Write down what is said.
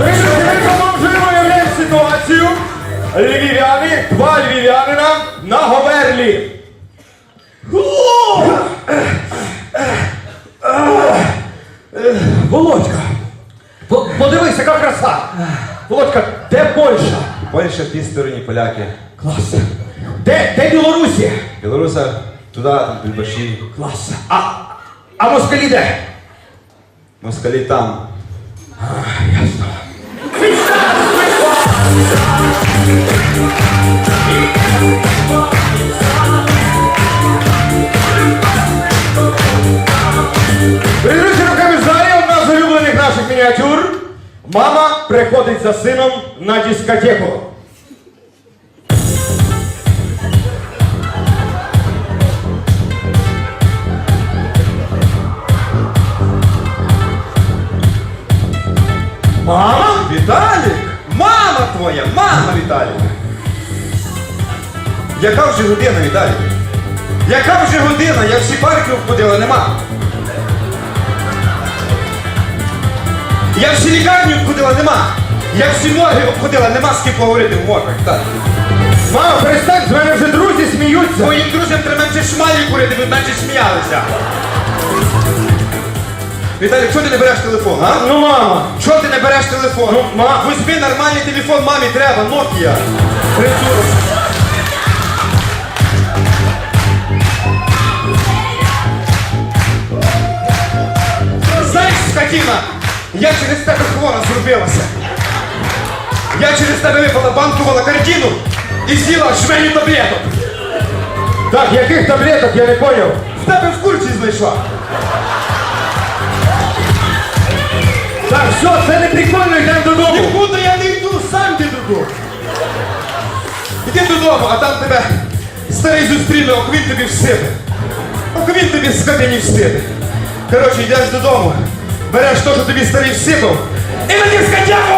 Уявляємо ситуацію. Львів'яни, два львів'янина на Говерлі. Володька, по- подивись, яка краса. Володька, де Польща? Польща в тій стороні, поляки. Клас. Де, де Білорусі? Білоруса туди, там Більбаші. Клас. А, а москалі де? Москалі там. Прийдучи руками залі, одна з наших мініатюр. Мама приходить за сином на дискотеку. Мама? Віталік! Мама твоя! Мама Віталік! Яка вже година, Віталік? Яка вже година? Я всі парки обходила, нема. Я всі лікарні обходила, нема. Я всі морги обходила, нема з ким поговорити в моргах. Так. Мама, перестань, з мене вже друзі сміються. Моїм друзям треба менше шмалі курити, ви менше сміялися. Віталік, чого ти не береш телефон, а? Ну, мама. Чого ти не береш телефон? Ну, ма- Візьми нормальний телефон, мамі треба, Nokia. 30. Я через тебе хвора зробилася. Я через тебе випала банкувала картину і з'їла жменю таблеток. Так, яких таблеток, я не поняв. В тебе в курці знайшла. Так, все, це не прикольно, йдемо додому. Нікуди я не йду, сам ти додому. Іди додому, а там тебе старий зустріне, ок він тобі всиде. Ок він тобі скотині всиде. Коротше, йдеш додому, береш то, що тобі старий всипав, і на дискотеку!